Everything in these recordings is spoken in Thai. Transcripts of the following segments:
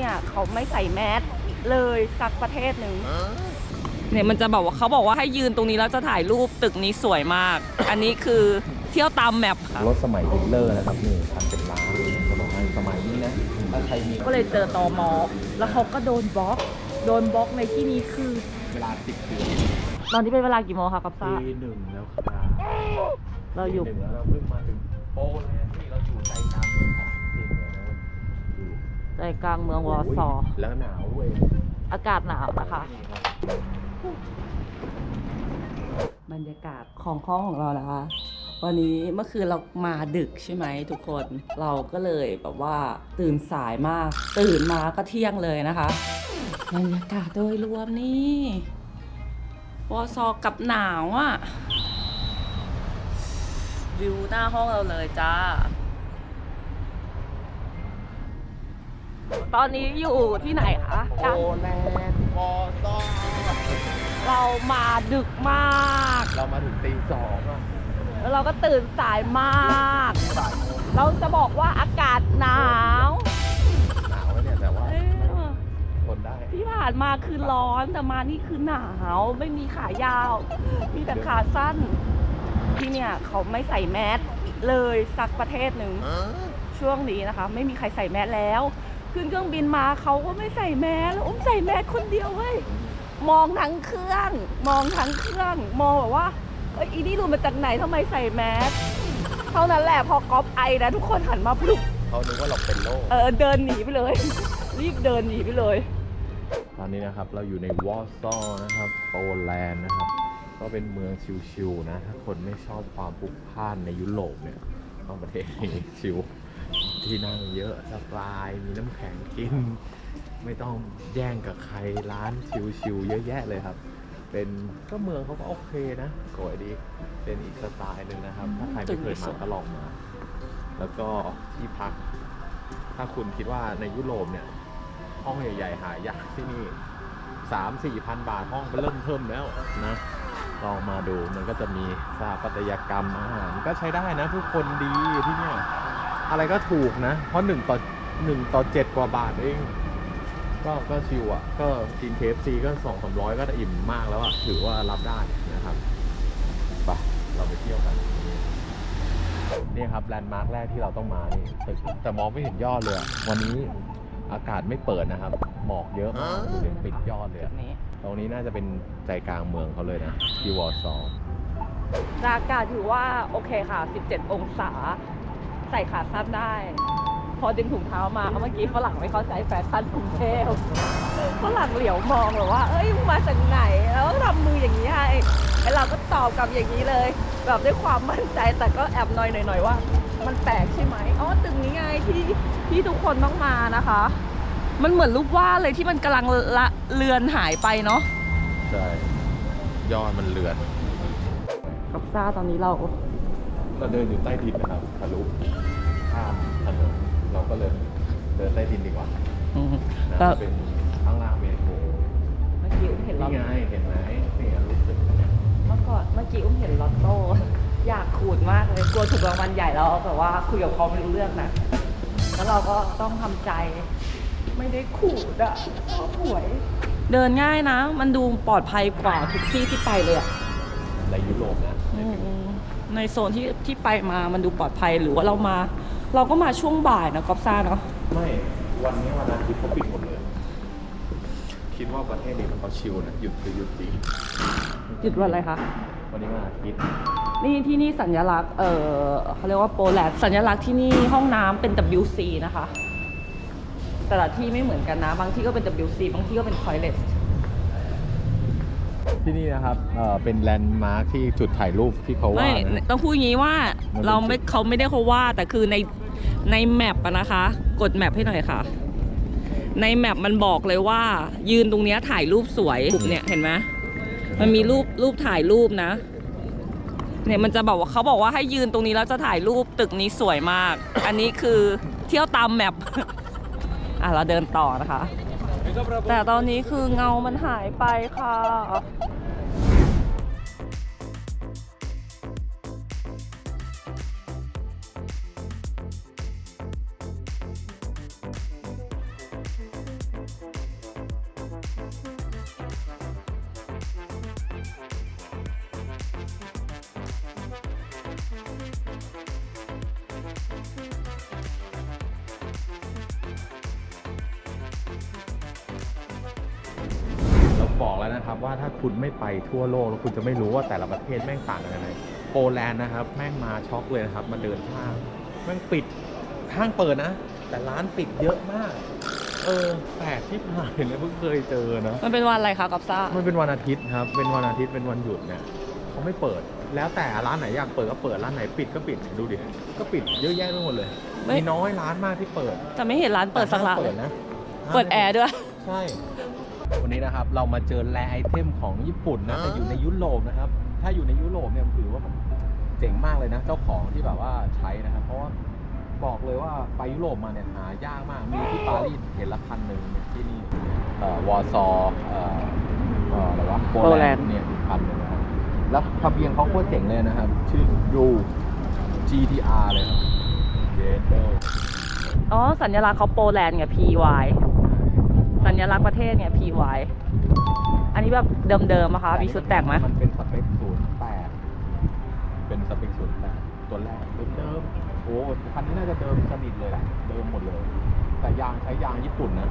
เนี่ยเขาไม่ใส่แมสเลยสักประเทศหนึ่งเนี่ยมันจะบอกว่าเขาบอกว่าให้ยืนตรงนี้แล้วจะถ่ายรูปตึกนี้สวยมาก อันนี้คือเที่ยวตามแมปค่ะรถสมัยฮิตเลอร์นะครับนี่คันเป็นล้านจะบอกให้สมัยนี้นะถ้าใครมีก็เลยเจอตอมอแล้วเขาก็โดนบล็อก โดนบล็อกในที่นี้คือเวลาสิบเดือนตอนนี้เป็นเวลากี่โมงคะกับซ่าปีหนึ่งแล้วครับเราอยู่ปีหนึ่งแล้วเราเพิ่งมาถึงโปแลนด์ที่เราอยู่ ใจกลางเมืองวอร์ซอร์แล้วหนาวเว้ยอากาศหนาวนะคะนี่ครับบรรยากาศของห้องของเรานะคะ วันนี้เมื่อคืนเรามาดึกใช่ไหมทุกคนเราก็เลยแบบว่าตื่นสายมาก ตื่นมาก็เที่ยงเลยนะคะบรรยากาศโดยรวมนี่วอซอกับหนาวอะ่ะวิวหน้าห้องเราเลยจ้า ตอนนี้อยู่ที่ไหนคะโปแลนด์วอร์ซอร์เรามาดึกมาก เรามาถึงตีสองอะแล้วเราก็ตื่นสายมาก บ่ายโมงเราจะบอกว่าอากาศหนาวหนาวแล้วเนี่ยแต่ว่าเอ้ยทนได้ที่ผ่านมาคือร้อนแต่มานี่คือหนาว ไม่มีขายาว มีแต่ขาสั้น ที่เนี่ยเขาไม่ใส่แมสเลยสักประเทศหนึ่ง ช่วงนี้นะคะ ไม่มีใครใส่แมสแล้ว ขึ้นเครื่องบินมาเขาก็ไม่ใส่แมสแล้วอุ้มใส่แมสคนเดียวเว้ยมองทั้งเครื่อง มองทั้งเครื่อง มองแบบว่าเอ้ยอีนี่ดูมาจากไหนทำไมใส่แมสเท่านั้นแหละพอก๊อปไอนะทุกคนหันมาพลุกเขานึกว่าเราเป็นโรคเออเดินหนีไปเลย รีบเดินหนีไปเลย ตอนนี้นะครับเราอยู่ในวอร์ซอร์นะครับโปแลนด์นะครับ ก็เป็นเมืองชิวๆนะ ถ้าคนไม่ชอบความพลุกพล่านในยุโรปเนี่ยต้องประเทศนี้ชิว ที่นั่งเยอะสบายมีน้ำแข็งกิน ไม่ต้องแย่งกับใครร้านชิวๆเยอะแยะเลยครับ เป็นก็เมืองเขาก็โอเคนะสวยดีเป็นอีกสไตล์หนึ่งนะครับ ถ้าใครไม่เคยมาก็ลองมา แล้วก็ที่พัก ถ้าคุณคิดว่าในยุโรปเนี่ย ห้องใหญ่ๆหายากที่นี่สามสี่พันบาทห้องก็เริ่มเพิ่มแล้วนะลองมาดูมันก็จะมีสถาปัตยกรรมอาหารก็ใช้ได้นะทุกคนดีที่เนี่ย อะไรก็ถูกนะ เพราะหนึ่งต่อหนึ่งต่อเจ็ดกว่าบาทเอง ก็ก็ชิวอะ ก็กินเคฟซีก็สองสามร้อยก็อิ่มมากแล้วอะ ถือว่ารับได้นะครับไปเราไปเที่ยวกันนี่ครับแลนด์มาร์คแรกที่เราต้องมานี่ตึกแต่มองไม่เห็นยอดเลยอะวันนี้อากาศไม่เปิดนะครับ หมอกเยอะมากดูดิปิดยอดเลยอะนี้ตรงนี้น่าจะเป็นใจกลางเมืองเขาเลยนะที่วอร์ซอร์อากาศถือว่าโอเคค่ะ 17 องศา ใส่ขาสั้นได้ พอดึงถุงเท้ามาเมื่อกี้ฝรั่งไม่เข้าใจแฟชั่นกรุงเทพฝรั่งเหลียวมองแบบว่า เอ้ยมึงมาจากไหน แล้วก็ทำมืออย่างนี้ให้แล้วเราก็ตอบกลับอย่างนี้เลย แบบด้วยความมั่นใจแต่ก็แอบนอยหน่อยๆว่า มันแปลกใช่ไหมอ๋อตึกนี้ไงที่ที่ทุกคนต้องมานะคะ มันเหมือนรูปวาดเลยที่มันกำลังละเลือนหายไปเนาะใช่ยอดมันเลือนกับซ่าตอนนี้เรา เราเดินอยู่ใต้ดินนะครับทะลุข้ามถนนเราก็เลยเดินใต้ดินดีกว่าอืมนะก็เป็นข้างล่างเมโทรเมื่อกี้อุ้มเห็นลอนี่ตไงเห็นไหมนี่ไงรู้สึกเมื่อก่อนเมื่อกี้อุ้มเห็นลอตโต้ อยากขูดมากเลยกลัวถูกรางวัลใหญ่แล้วแต่ว่าคุยกับเขาไม่รู้เรื่องนะแล้วเราก็ต้องทำใจ ไม่ได้ขูดอะชอบหวย เดินง่ายนะ มันดูปลอดภัยกว่าทุกที่ที่ไปเลยอะในยุโรปนะอืม ในโซนที่ที่ไปมามันดูปลอดภัยหรือว่าเรามา เราก็มาช่วงบ่ายนะกอฟซ่าเนาะไม่ วันนี้วันอาทิตย์เขาปิดหมดเลย คิดว่าประเทศนี้มันเขาชิลนะหยุดคือหยุดจริงหยุดวันอะไรคะ วันนี้วันอาทิตย์นี่ที่นี่สัญลักษณ์เออเขาเรียกว่าโปแลนด์สัญลักษณ์ที่นี่ห้องน้ำเป็น WC นะคะ แต่ละที่ไม่เหมือนกันนะ บางที่ก็เป็น WC บางที่ก็เป็น toilet ที่นี่นะครับเอ่อเป็นแลนด์มาร์คที่จุดถ่ายรูปที่เขาว่าไม่นะ ต้องพูดอย่างนี้ว่ามันเป็นเราไม่จุด เขาไม่ได้เขาว่าแต่คือในในแมปอะนะคะ กดแมปให้หน่อยค่ะ ในแมปมันบอกเลยว่า ยืนตรงเนี้ยถ่ายรูปสวยเนี่ยเห็นไหมมันมีรูปรูปถ่ายรูปนะ เนี่ยมันจะบอกว่าเขาบอกว่าให้ยืนตรงนี้แล้วจะถ่ายรูปตึกนี้สวยมาก อันนี้คือเที่ยวตามแมป อะเราเดินต่อนะคะ แต่ตอนนี้คือเงามันหายไปค่ะ แล้วนะครับว่าถ้าคุณไม่ไปทั่วโลกแล้วคุณจะไม่รู้ว่าแต่ละประเทศแม่งต่างกันยังไงโปแลนด์นะครับ แม่งมาช็อกเลยนะครับมาเดินห้างแม่งปิดห้างเปิดนะ แต่ร้านปิดเยอะมาก เออแปลกที่ผ่านเลยเพิ่งเคยเจอนะมันเป็นวันอะไรคะกับซ่ามันเป็นวันอาทิตย์ครับ เป็นวันอาทิตย์เป็นวันหยุดเนี่ยเขาไม่เปิด แล้วแต่ร้านไหนอยากเปิดก็เปิดร้านไหนปิดก็ปิดดูดิก็ปิดเยอะแยะไปหมดเลยไม่มีน้อยร้านมากที่เปิดแต่ไม่เห็นร้านเปิดสักร้านแต่เลห้ยมนะ เปิดแอร์ด้วยใช่ วันนี้นะครับเรามาเจอแลไอเทมของญี่ปุ่นนะแต่อยู่ในยุโรปนะครับ ถ้าอยู่ในยุโรปเนี่ยถือว่าแบบเจ๋งมากเลยนะ เจ้าของที่แบบว่าใช้นะครับ เพราะว่าบอกเลยว่าไปยุโรปมาเนี่ยหายากมาก มีที่ปารีสเห็นละคันหนึ่งที่นี่เอ่อวอร์ซอเอ่อเอ่ออะไรวะโปโปแลแลนนด์ด์เนี่ยอีกคันหนึ่งนะครับแล้วทะเบียนเขาโคตรเจ๋งเลยนะครับ ชื่อ U GTR เลยครับเยนเดอร์อ๋อ สัญลักษณ์เขาโปแลนด์ไง PY สัญลักษณ์ประเทศไง PY อันนี้แบบเดิมๆอะคะมีชุดแต่งไหมมันเป็นสเปคศูนย์แปดเป็นสเปคศูนย์แปดตัวแรกเดิมๆโอ้คันนี้น่าจะเดิมสนิทเลยแหละเดิมหมดเลย แต่ยางใช้ยางญี่ปุ่นนะ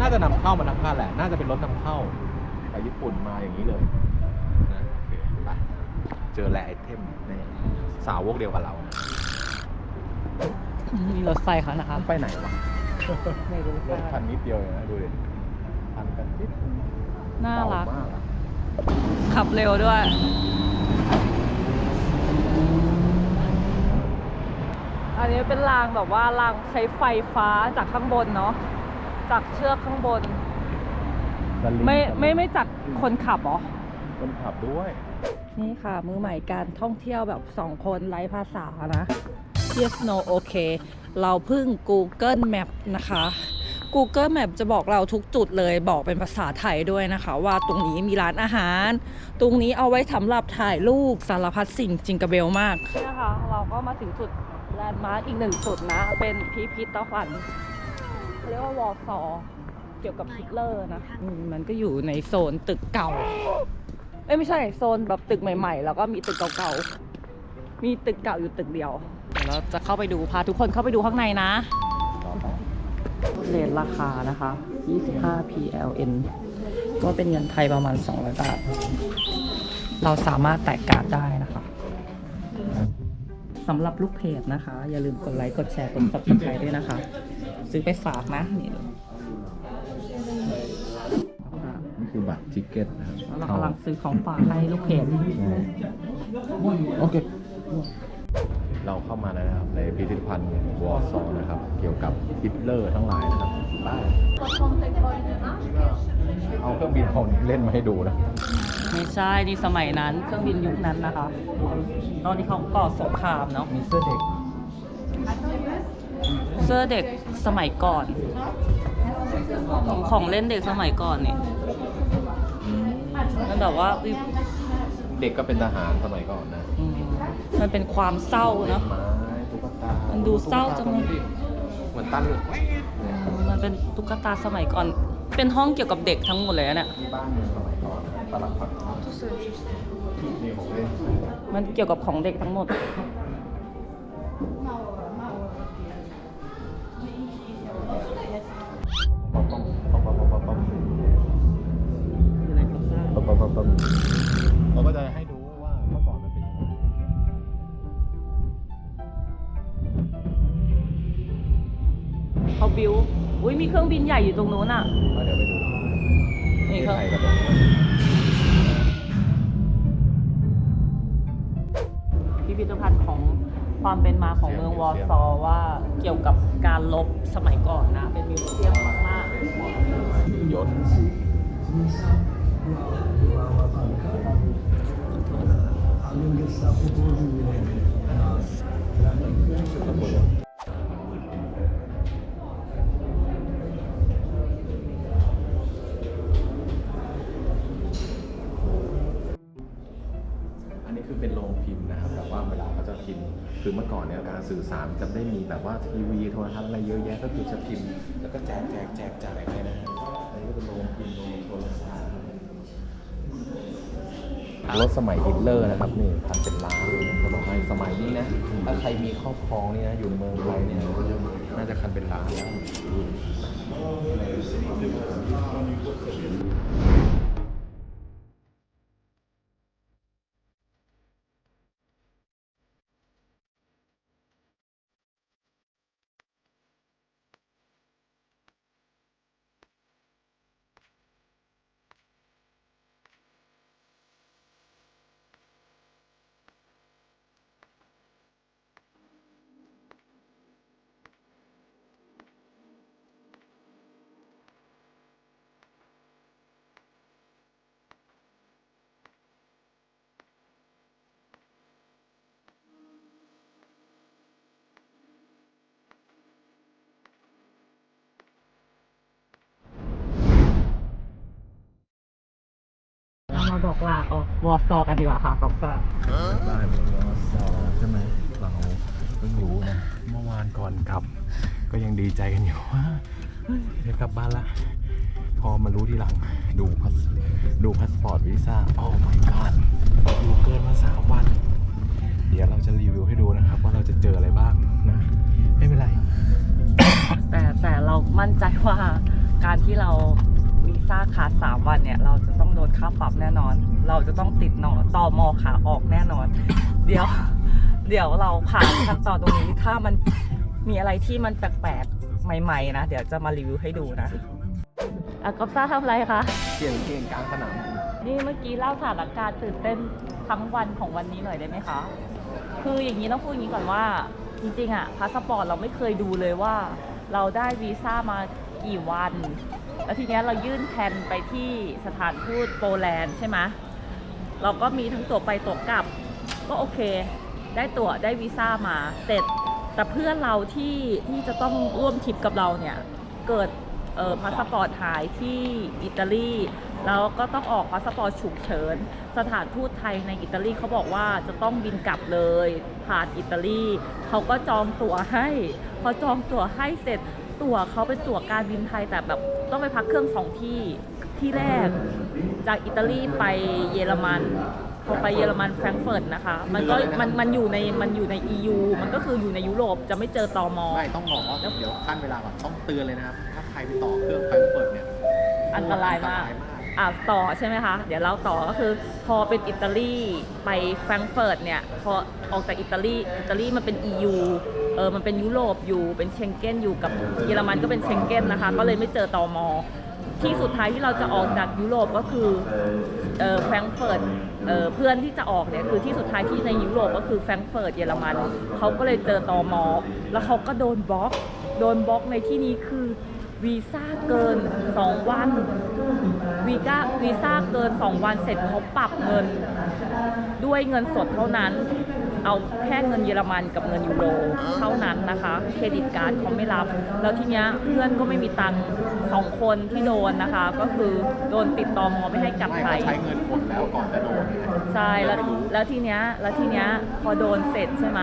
น่าจะนำเข้ามาทั้งคันแหละ น่าจะเป็นรถนำเข้าแต่ญี่ปุ่นมาอย่างนี้เลยนะโอเคไปเจอแลไอเทมนี่สาวกเดียวกับเรามีรถไฟค่ะนะคะไปไหนวะ ไม่รู้รถคันนิดเดียวเองนะดูดิคันกันนิดน่ารักเบมากอะขับเร็วด้วย อันนี้เป็นรางแบบว่ารางใช้ไฟฟ้าจากข้างบนเนาะ จากเชือกข้างบนสลิงไม่สลิงไม่ไม่จากคนขับเหรอ คนขับด้วย นี่ค่ะ มือใหม่การท่องเที่ยวแบบสองคนไร้ภาษานะ Yes No โอ เคเราเพึ่ง Google Map นะคะ Google Map จะบอกเราทุกจุดเลยบอกเป็นภาษาไทยด้วยนะคะ ว่าตรงนี้มีร้านอาหาร ตรงนี้เอาไว้สำหรับถ่ายรูปสารพัดสิ่งจิงกระเบลมากนี่นะคะเราก็มาถึงจุดแลนด์มาร์กอีกหนึ่งจุดนะ เป็นพิพิธภัณฑ์เขาเรียกว่าวอลซอเกี่ยวกับฮิตเลอร์นะอืมมันก็อยู่ในโซนตึกเก่าเอ้ยไม่ใช่โซนแบบตึกใหม่ ๆ แล้วก็มีตึกเก่าๆมีตึกเก่าอยู่ตึกเดียวเดี๋ยวเราจะเข้าไปดูพาทุกคนเข้าไปดูข้างในนะเรทราคานะคะ 25 PLN ก็เป็นเงินไทยประมาณ 200 บาท เราสามารถแตกการ์ดได้นะคะสำหรับลูกเพจนะคะ อย่าลืมกดไลค์กดแชร์กด subscribe ด้วยนะคะ ซื้อไปฝากนะนี่นี่คือบัตรทิเก็ตนะครับเรากำลังซื้อของฝากให้ลูกเพจโอเค เราเข้ามาแล้วนะครับในพิพิธภัณฑ์วอร์ซอนะครับ เกี่ยวกับฮิตเลอร์ทั้งหลายนะครับไปเอาเครื่องบินของเล่นมาให้ดูนะไม่ใช่นี่สมัยนั้นเครื่องบินยุคนั้นนะคะตอนที่เขาก่อสงครามเนาะมีเสื้อเด็ก เสื้อเด็กสมัยก่อน ของเล่นเด็กสมัยก่อนนี่มันแบบว่าอุ๊ยเด็กก็เป็นทหารสมัยก่อนนะอื มมันเป็นความเศร้าเนาะไม้ตุ๊กตามันดูเศร้าจังเลย เหมือนตั้นมันเป็นตุ๊กตาสมัยก่อน เป็นห้องเกี่ยวกับเด็กทั้งหมดเลยอะเนี่ย ที่บ้านเมืองสมัยก่อนตลาดผักนี่ของเล่นมันเกี่ยวกับของเด็กทั้งหมด ป๊อปป๊อปป๊อปป๊อปป๊อปป๊อปอยู่ในคาซ่าปั๊บปั๊บปั๊บปั๊บเราก็จะให้ เครื่องบินใหญ่อยู่ตรงนู้นอะ ก็เดี๋ยวไปดูนี่ที่เครื่อง ไทยกับตรงนี้พิพิธภัณฑ์ของความเป็นมาของเมืองวอร์ซอว์ว่าเกี่ยวกับการลบสมัยก่อนนะ เป็นมิวเซียมมากยศอัน คือเมื่อก่อนเนี่ยการสื่อสารจะไม่มีแบบว่าทีวีโทรทัศน์อะไรเยอะแยะก็คือจะพิมพ์แล้วก็แจกแจกแจกจ่ายไปนะฮะอันนี้ก็เป็นโรงพิมพ์โรงโทรทัศน์รถสมัยฮิตเลอร์นะครับนี่พันเป็นล้านเขาบอกให้สมัยนี้นะถ้าใครมีครอบครองนี่นะอยู่ในเมืองไทยเนี่ยน่าจะคันเป็นล้านแล้ว บอกลาออกวอร์ซอกันดีกว่าค่ะกอบซ่าบ้านเมืองวอร์ซอใช่ไหมเราเพิ่งรู้นะเมื่อวานก่อนกลับ ก็ยังดีใจกันอยู่ว่าเฮ้ยเดี๋ยวกลับบ้านละ พอมารู้ทีหลังดูพาสดูพาสปอร์ตวีซ่าโอ้ my god อยู่เกินมาสามวัน เดี๋ยวเราจะรีวิวให้ดูนะครับ ว่าเราจะเจออะไรบ้างนะ ไม่เป็นไร แต่แต่เรามั่นใจว่าการที่เราวี ซ่าขาดสามวันเนี่ย เราจะต้องโดนค่าปรับแน่นอน เราจะต้องติดหนอตอมอขาออกแน่นอน เดี๋ยว เดี๋ยวเราผ่านขั้นตอนตรงนี้ถ้ามันมีอะไรที่มันแปลกๆใหม่ๆนะ เดี๋ยวจะมารีวิวให้ดูนะอะกอบซ่าทำอะไรคะเสียงเพลงกลางสนาม นี่เมื่อกี้เล่าสถานการณ์ตื่นเต้นทั้งวันของวันนี้หน่อยได้ไหมคะ คืออย่างนี้ต้องพูดอย่างนี้ก่อนว่า จริงๆอะพาสปอร์ตเราไม่เคยดูเลยว่า เราได้วีซ่ามากี่วัน แล้วทีเนี้ยเรายื่นแผนไปที่สถานทูตโปแลนด์ใช่ไหมเราก็มีทั้งตั๋วไปตั๋วกลับ ก็โอเค ได้ตั๋วได้วีซ่ามาเสร็จ แต่เพื่อนเราที่ที่จะต้องร่วมทริปกับเราเนี่ย เกิดเออพาสปอร์ตหายที่อิตาลี แล้วก็ต้องออกพาสปอร์ตฉุกเฉิน สถานทูตไทยในอิตาลีเขาบอกว่าจะต้องบินกลับเลยผ่านอิตาลีเขาก็จองตั๋วให้พอจองตั๋วให้เสร็จตั๋วเขาเป็นตั๋วการบินไทยแต่แบบ ต้องไปพักเครื่องสองที่ที่แรกจากอิตาลีไปเยอรมันพอไปเยอรมันแฟรงก์เฟิร์ตนะคะ มันก็มันมันอยู่ในมันอยู่ใน EU มันก็คืออยู่ในยุโรปจะไม่เจอตอมอไม่ต้องบอกว่าเดี๋ยวขั้นเวลาก่อนต้องเตือนเลยนะครับ ถ้าใครไปต่อเครื่องแฟรงก์เฟิร์ตเนี่ยอันตรายมาก อันตราต่อใช่ไหมคะ เดี๋ยวเราต่อก็คือพอเป็นอิตาลีไปแฟรงก์เฟิร์ตเนี่ยพอออกจากอิตาลีอิตาลีมันเป็น EU เออมันเป็นยุโรปอยู่เป็นเชงเก้นอยู่กับเยอรมันก็เป็นเชงเก้นนะคะ ก็เลยไม่เจอตอมอที่สุดท้ายที่เราจะออกจากยุโรปก็คือเออแฟรงเฟิร์ตเออเพื่อนที่จะออกเนี่ยคือที่สุดท้ายที่ในยุโรปก็คือแฟรงเฟิร์ตเยอรมันเขาก็เลยเจอตอมอแล้วเขาก็โดนบล็อก โดนบล็อกในที่นี้คือ วีซ่าเกิน 2 วันวีซ่าวีซ่าเกิน 2 วันเสร็จเขาปรับเงิน ด้วยเงินสดเท่านั้น เอาแค่เงินเยอรมันกับเงินยูโรเท่านั้นนะคะ เครดิตการ์ดเขาไม่รับ แล้วทีเนี้ยเพื่อนก็ไม่มีตังค์สองคนที่โดนนะคะ ก็คือโดนติดต่อมอไม่ให้กลับไม่ไทเขายใช้เงินกดแล้วก่อนจะโดนใช่แล้ว แล้วทีเนี้ยแล้วทีเนี้ยพอโดนเสร็จใช่ไหม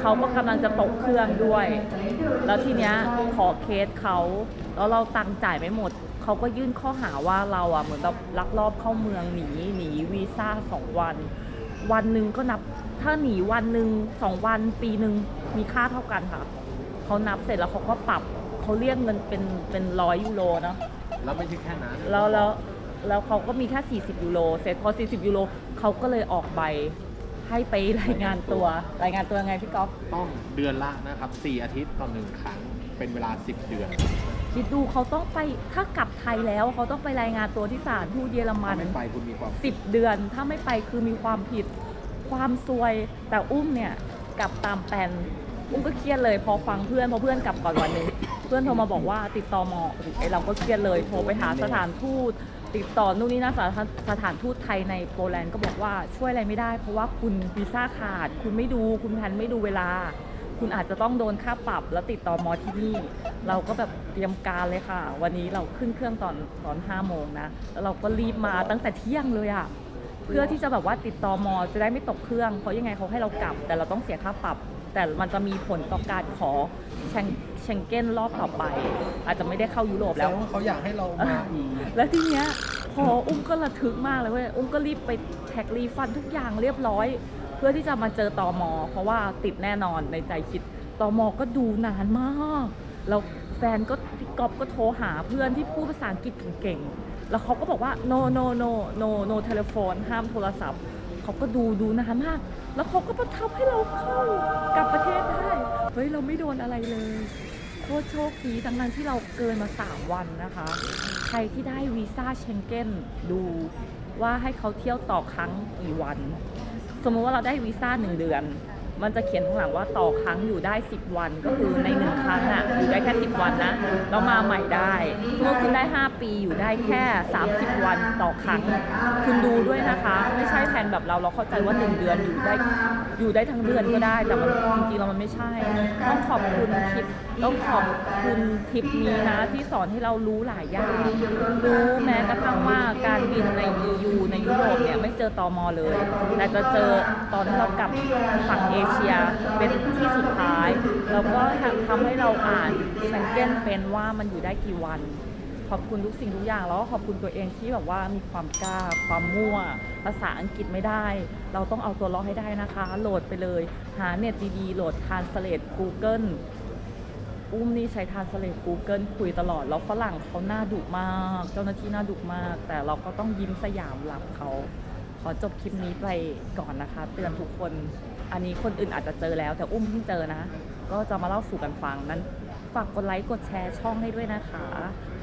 เขาก็กำลังจะตกเครื่องด้วย แล้วทีเนี้ยขอเคสเขาแล้วเราตังค์จ่ายไม่หมด เขาก็ยื่นข้อหาว่าเราอะเหมือนแบบลักลอบเข้าเมืองหนีหนีวีซ่าสองวัน วันหนึ่งก็นับถ้าหนีวันหนึ่งสองวันปีหนึ่งมีค่าเท่ากันค่ะเขานับเสร็จแล้วเขาก็ปรับเขาเรียกเงินเป็นเป็นร้อยยูโรเนาะแล้วไม่ใช่แค่นั้นแล้วแล้วแล้วเขาก็มีแค่40ยูโรเสร็จพอ40ยูโร เขาก็เลยออกใบให้ไปรายงานตัว รายงานตัวยังไงพี่ก๊อฟต้องเดือนละนะครับ 4 อาทิตย์ต่อหนึ่งครั้ง เป็นเวลา 10 เดือน คิดดูเขาต้องไปถ้ากลับไทยแล้วเขาต้องไปรายงานตัวที่ศาลทูตเยอรมัถ้านไม่ไปคุณมีความ10เดือน ถ้าไม่ไปคือมีความผิด ความซวยแต่อุ้มเนี่ยกลับตามแผนอุ้มก็เครียดเลย พอฟังเพื่อนพอเพื่อนกลับก่อนวันหนึ่งเพื่อนโทรมาบอกว่าติดต่อมอไอเราก็เครียดเลยโทรไปหาสถานทูต ติดต่อนู่นนี่นั่นสถานสถานทูตไทยในโปแลนด์ก็บอกว่าช่วยอะไรไม่ได้ เพราะว่าคุณวีซ่าขาด คุณไม่ดูคุณแพนไม่ดูเวลา คุณอาจจะต้องโดนค่าปรับแล้วติดต่อมอที่นี่ เราก็แบบเตรียมการเลยค่ะ วันนี้เราขึ้นเครื่องตอนตอนห้าโมงนะแล้วเราก็รีบมาตั้งแต่เที่ยงเลยอะเพื่อที่จะแบบว่าติดต่อมอจะได้ไม่ตกเครื่องเพราะยังไงเขาให้เรากลับ แต่เราต้องเสียค่าปรับ แต่มันจะมีผลต่อการขอเชง เชงเก้นรอบต่อไป อาจจะไม่ได้เข้ายุโรปแล้วเขาอยากให้เรามาอีกแล้วทีเนี้ยพออุ้มก็ระทึกมากเลยเว้ยอุ้มก็รีบไปแท็กรีฟันทุกอย่างเรียบร้อย เพื่อที่จะมาเจอตอมอ เพราะว่าติดแน่นอนในใจคิดตอมอก็ดูนานมากแล้วแฟนก็พี่ก๊อฟก็โทรหาเพื่อนที่พูดภาษาอังกฤษเก่งๆแล้วเขาก็บอกว่า no no no no no telephone ห้ามโทรศัพท์เขาก็ดูดูนานมาก แล้วเขาก็ประทับให้เราเข้ากลับประเทศได้เฮ้ยเราไม่โดนอะไรเลย โคตรโชคดีทั้งนั้นที่เราเกินมา 3 วันนะคะ ใครที่ได้วีซ่าเชงเก้นดูว่าให้เขาเที่ยวต่อครั้งกี่วัน สมมุติว่าเราได้วีซ่า1เดือน มันจะเขียนข้างหลังว่าต่อครั้งอยู่ได้ 10 วัน ก็คือใน1ครั้งอะอยู่ได้แค่ 10 วันนะแล้วมาใหม่ได้สมมติคุณได้ 5 ปีอยู่ได้แค่ 30 วันต่อครั้ง คุณดูด้วยนะคะ ไม่ใช่แผนแบบเราเราเข้าใจว่า 1 เดือนอยู่ได้อยู่ได้ทั้งเดือนก็ได้ แต่มันจริงๆแล้วมันไม่ใช่ ต้องขอบคุณคลิปต้องขอบคุณทริปนี้นะ ที่สอนให้เรารู้หลายอย่างรู้แม้กระทั่งว่าการบินใน EU ในยุโรปเนี่ยไม่เจอตอมอเลย แต่จะเจอตอนที่เรากลับฝั่งเอเชียเป็นที่สุดท้ายแล้วก็ทำให้เราอ่านเชงเก้นเป็นว่ามันอยู่ได้กี่วันขอบคุณทุกสิ่งทุกอย่างแล้วก็ขอบคุณตัวเองที่แบบว่ามีความกล้า ความมั่ว ภาษาอังกฤษไม่ได้ เราต้องเอาตัวรอดให้ได้นะคะ โหลดไปเลย หาเน็ตดีๆโหลด Translate Google อุ้มนี่ใช้ Translate Google คุยตลอด แล้วฝรั่งเขาหน้าดุมาก เจ้าหน้าที่หน้าดุมาก แต่เราก็ต้องยิ้มสยามรับเขา ขอจบคลิปนี้ไปก่อนนะคะ เตือนทุกคน อันนี้คนอื่นอาจจะเจอแล้ว แต่อุ้มเพิ่งเจอนะ ก็จะมาเล่าสู่กันฟังนั้น ฝากกดไลค์กดแชร์ช่องให้ด้วยนะคะ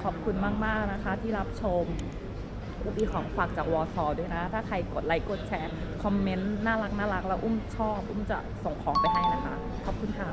ขอบคุณมากๆนะคะ ที่รับชมอุ้มมีของฝากจากวอซอด้วยนะ ถ้าใครกดไลค์กดแชร์คอมเมนต์น่ารักน่ารักแล้วอุ้มชอบ อุ้มจะส่งของไปให้นะคะ ขอบคุณค่ะ